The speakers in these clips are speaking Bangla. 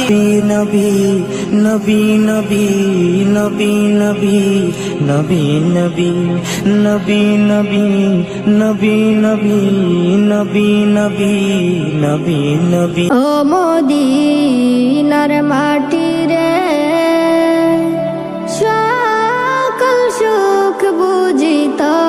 নবী নবী নবী নবী নবী নবী নবী নবী নবী নবী নবী নবী নবী নবী নবী ও মোদিনার মাটি রে সকল সুখ বুঝিতা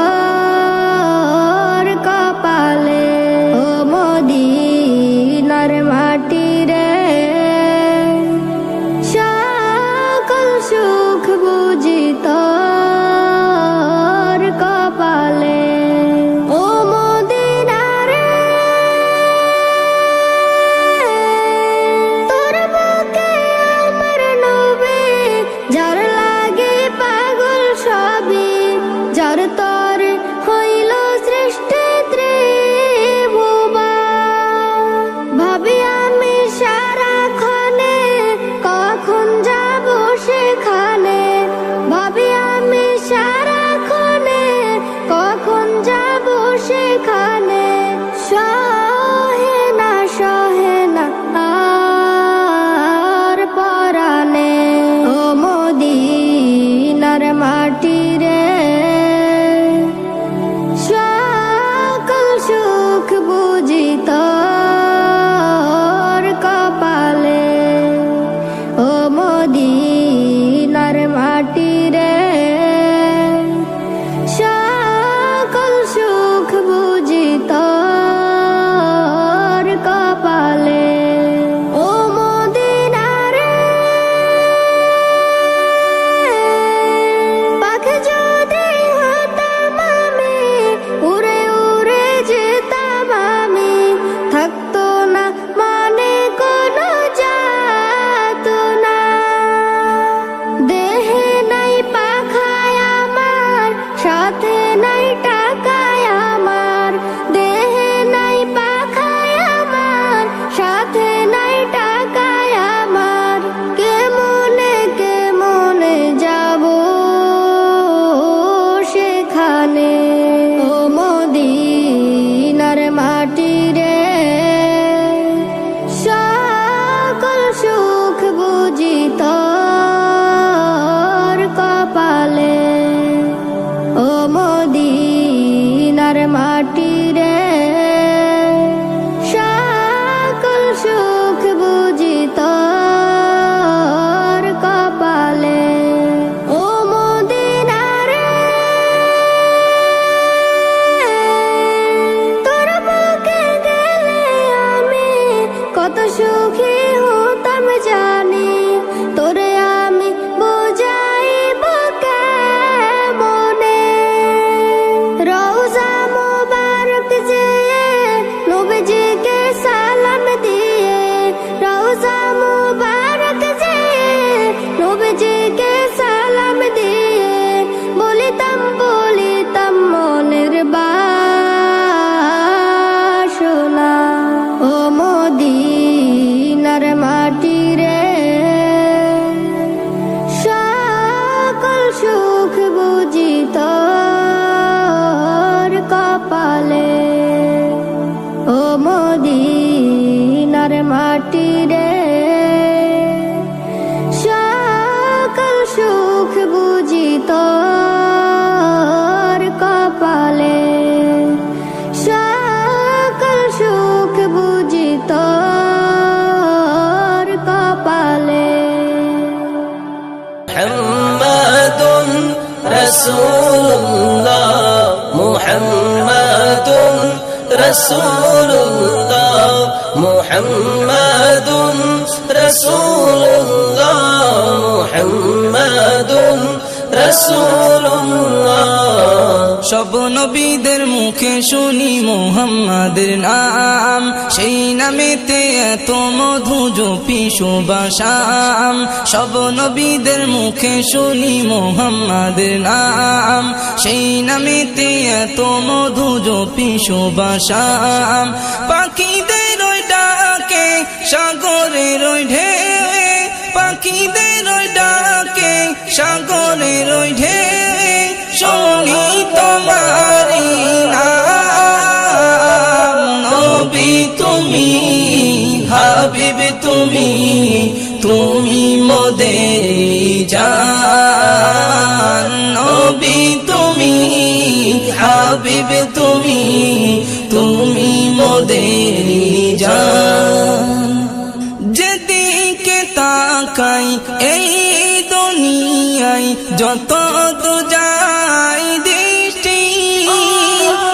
মুহাম্মাদুন সব নবীদের মুখে শুনি মোহাম্মদের নাম। সেই নামেতে এত মধু জোপি সুবাসাম। সব নবীদের মুখে শুনি মোহাম্মদের নাম। সেই নামেতে এত মধু জোপি সুবাসাম। পাখিদের ডাকে, সাগরের ঢেউ পাখিদের সাগরের ওই ঢে শুনি তোমারি নবি তুমি, হাবিব তুমি তুমি মদে জান। নবী তুমি, হাবিব তুমি তুমি যত তো যাই দৃষ্টি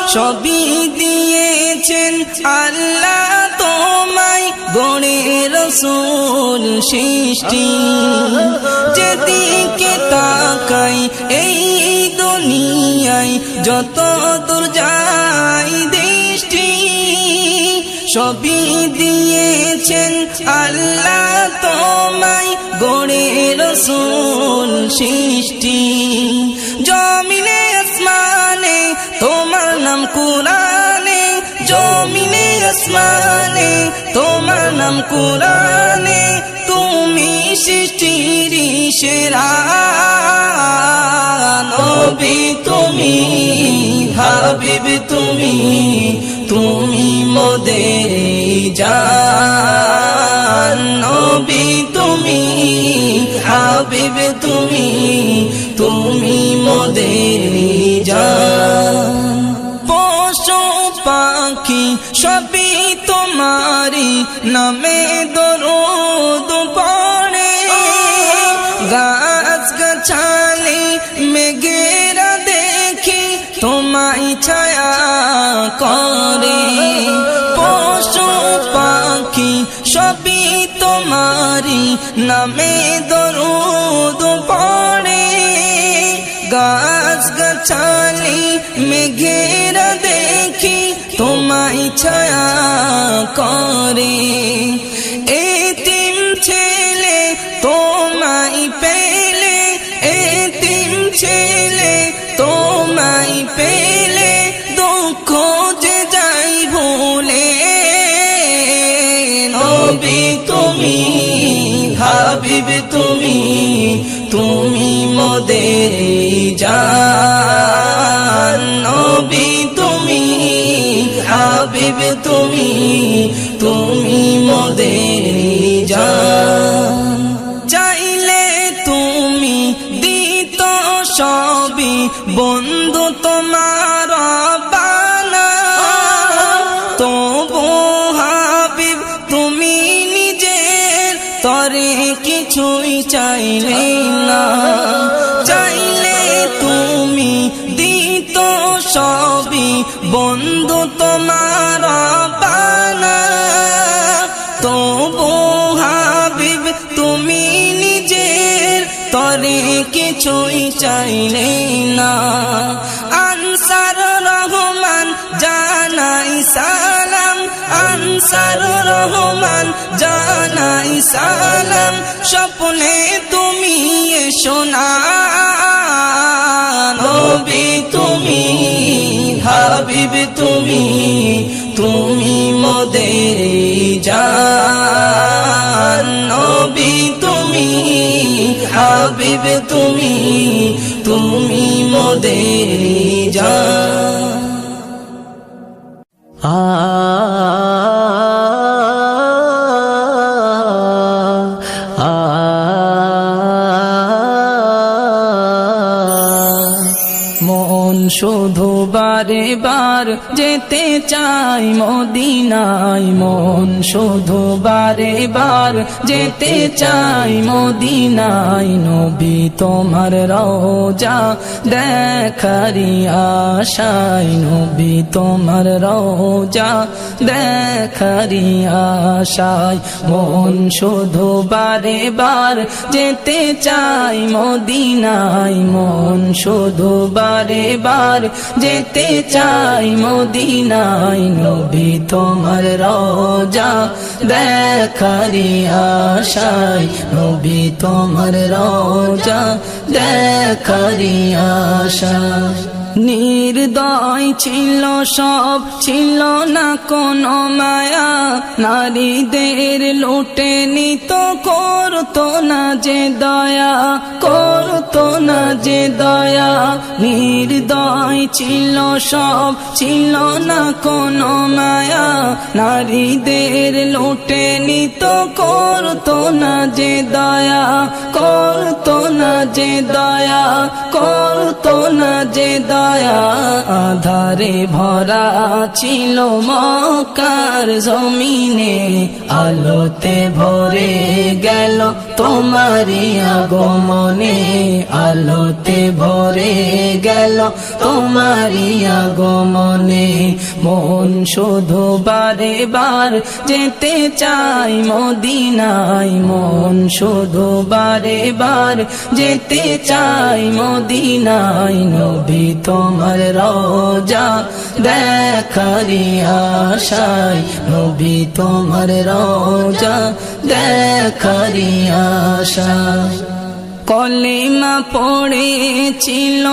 সবই দিয়েছেন আল্লাহ তোমায় গড়ে রসুল সৃষ্টি। যেদিকে তাকাই এই দুনিয়ায় যত দূর যাই সবই দিয়েছেন আল্লাহ তোমায় গড়ে রসুল সৃষ্টি। জমিনে, আসমানে, তোমার নাম কুরানে জমিনে, আসমানে, তোমার নাম কুরানে তুমি সৃষ্টির সেরা নবী, তুমি হাবিব, তুমি তুমি মোদের নবী তুমি, হাবিব তুমি তুমি মোদের পশু পাখি, সবই তোমারি নামে দরুদ পড়ে। গাছ গাছালি ছায়া করে। পশু পাখি সবই তোমারি নামে দরুদ পড়ে। গাছ গাছালি মেঘেরা দেখি, তোমায় ছায়া করে। তুমি মোদের জান। নবী তুমি, হাবিব তুমি তুমি মোদের জান। চাইলে তুমি দিত সবই বন্ধু তোমার চাইলে না, চাইলে তুমি দিত সবই, বন্ধু তোমার বানা তবু হাবিব, তুমি নিজের তরে কিছুই চাইলে না। আনসার রহমান জানাই সালাম আনসার রহমান, জানাই সালাম, স্বপ্নে তুমি এসো না। নবী তুমি, হাবিব তুমি তুমি মোদের জান। নবী তুমি, হাবিব তুমি তুমি মোদের চাই মদিনায় মন শুধু বারে বার যেতে চাই মদিনায় নবী তোমার রোজা দেখারি আশাই নবী তোমার রোজা দেখারি আশায়। মন শুধু বারে বার যেতে চাই মদিনায়, মন শুধু বারে বার যেতে চাই মদিনায়, নবী তোমার রোজা দেখারি আশায় নবী তোমার রোজা দেখারি আশায়। নির্দয় ছিল সব, ছিল না কোনো মায়া। নারীদের লুটে নিত, করত না যে দয়া, করতো না যে দয়া। নির্দয় ছিল সব, ছিল না কোনো মায়া। নারীদের লোটে নিত, করতো না যে দয়া, করতো না যে দয়া, করতো না যে দয়া। আধারে ভরা ছিল মকার জমিনে, আলোতে ভরে গেল তোমারি আগমনে, আলোতে ভরে গেল তোমারি আগমনে। মন শুধু বারে বার যেতে চাই মদিনায়, মন শুধু বারে বার যেতে চাই মদিনায়। নবী তোমার রোজা দেখারি আশায়। নবী তোমার রোজা দেখারি আশায়। কলিমা পড়েছিল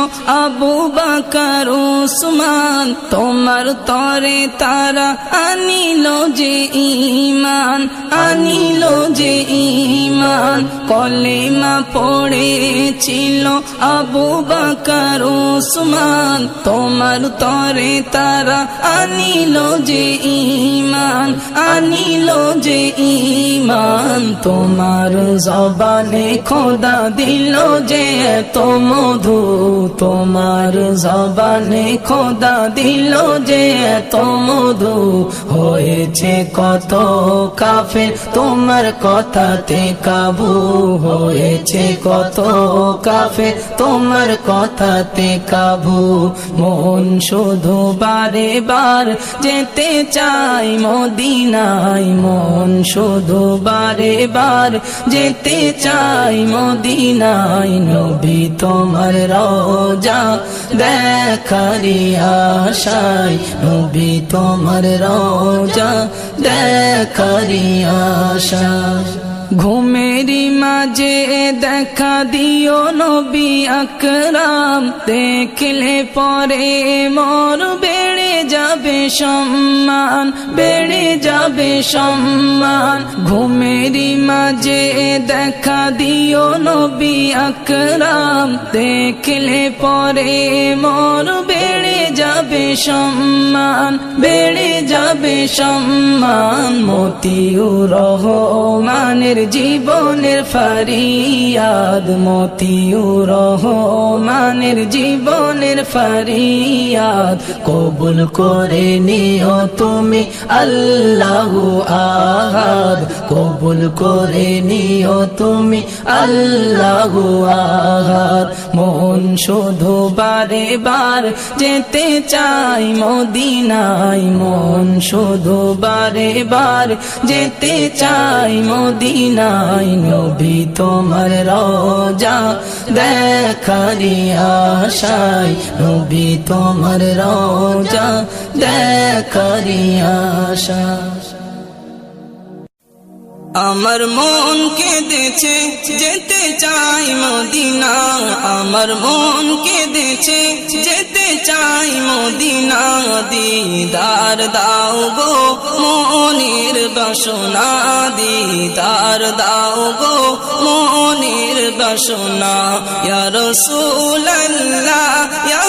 আবু বাকার উসমান। তোমার তরে তারা আনিল যে ইমান আনিল যে ইমান কলিমা পড়েছিল আবু বাকার উসমান। তোমার তরে তারা আনিল যে ইমান আনিল যে ইমান তোমার জবানে খোদা দিল যে এত মধু তোমার জবানে খোদা দিল যে এত মধু হয়েছে কত কাফে তোমার কথাতে কাবু। হয়েছে কত কাফে তোমার কথাতে কাবু। মন শুধু বারে বার যেতে চাই মদিনায়। মন শুধু বারে বার যেতে চাই মদিনায়। নবী তোমার রোজা দেখারি আশায় নবী তোমার রোজা দেখারি আশায়। ঘুমেরি মাঝে দেখা দিও নবী আকরাম। দেখলে পরে মর বেড়ে যাবে সম্মান, বেড়ে যাবে সম্মান। ঘুমেরি মাঝে দেখা দিও নবী আকরাম। দেখলে পরে মর বেড়ে যাবে সম্মান, বেড়ে যাবে সম্মান। মতিউর রহমানের জীবনের ফারিয়াদ, মতিউর রহমানের জীবনের ফারিয়াদ। কবুল করে নিও তুমি আল্লাহ আহাদ। কবুল করে নিও তুমি আল্লাহ আহাদ। মন শুধু বারে বার যেতে চাই মদিনায়। মন শুধু বারে বার যেতে চাই মদিনায়। নবী তোমার রোজা দেখারি আশায়। নবী তোমার রোজা দেখারি আশায়। আমার মন কেঁদেছে যেতে চাই মদিনা। আমার মন কেঁদেছে যেতে চাই মদিনা। দিদার দাও গো মনের বাসনা। দিদার দাও গো মনের বাসনা। ইয়া রাসূলুল্লাহ, ইয়া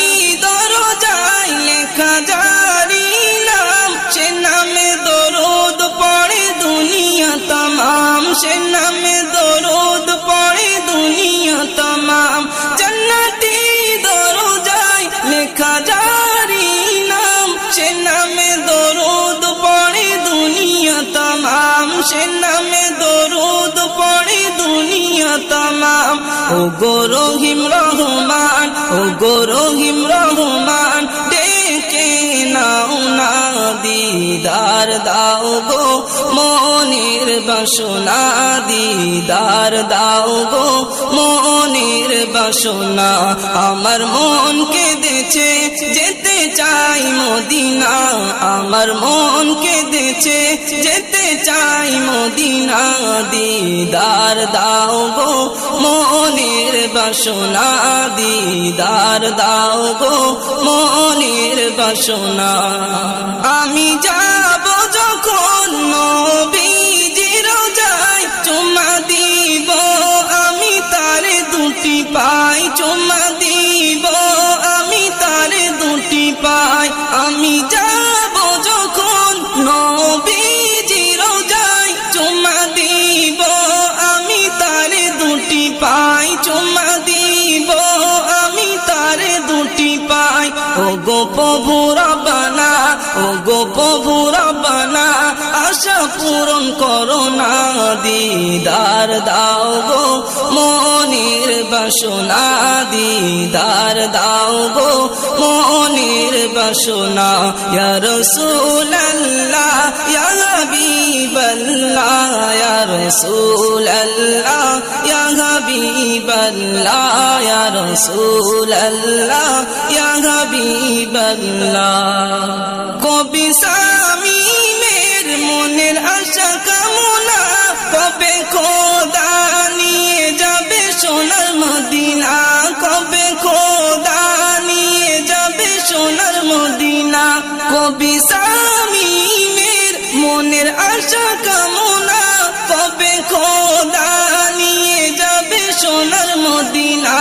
তমাম ও গোরো হিম রহমান ও গোরো হিম রহমান ডেকে নাও না দিদার দাও গো মনের বাসনা, দিদার দাও গো মনের বাসনা। আমার মন কেঁদেছে যেতে চাই মদিনা, আমার মন কেঁদেছে যেতে চাই মদিনা। দিদার দাও গো মনের বাসনা, দিদার দাও গো মনের বাসনা। আমি যাব যখন নবীজির যাই চুমা দিব আমি তার দুটি পাই চুমা দিব আমি তার দুটি পাই আমি যাব যখন নবীজির যাই চুমা দিব আমি তার দুটি পাই চুমা দিব আমি তার দুটি পাই ও গো প্রভু قبور আশা পূরণ করো না, দিদার, দাও গো মনির বাসনা, দিদার, দাও গো মনির বাসনা। ইয়া রাসূলুল্লাহ, ইয়া হাবিবাল্লাহ, ইয়া রাসূলুল্লাহ, ইয়া হাবিবাল্লাহ, ইয়া রাসূলুল্লাহ, ইয়া হাবিবাল্লাহ। কবি সামিমের কবে খোদা, নিয়ে যাবে সোনার মদিনা। কবি সামিমের মনের আশা কামনা, কবে খোদা, নিয়ে যাবে সোনার মদিনা।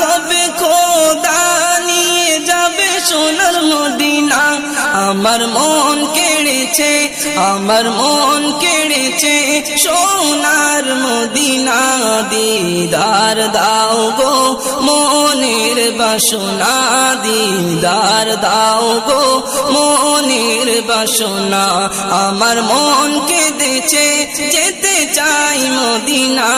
কবে খোদা, নিয়ে যাবে সোনার মদিনা। আমার মন কেড়েছে আমার মন কেড়েছে সোনার মদিনা দিদার, দাও গো মনের বাসনা দিদার, দাও গো মনের বাসনা। আমার মন কেঁদেছে যেতে চাই মদিনা,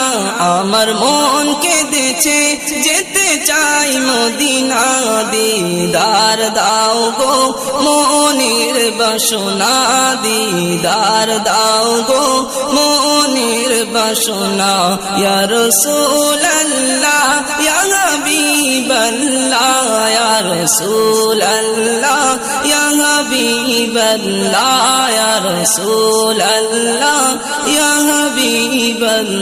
আমার মন কেঁদেছে যেতে চাই মদিনা দিদার, দাও গো মনের বাসনা দিদার দাও গো মনের বাসনা ইয়া রাসূলুল্লাহ ইয়া হাবিবাল্লাহ ইয়া রাসূলুল্লাহ ইয়া হাবিবাল্লাহ ইয়া রাসূলুল্লাহ ইয়া হাবিবাল্লাহ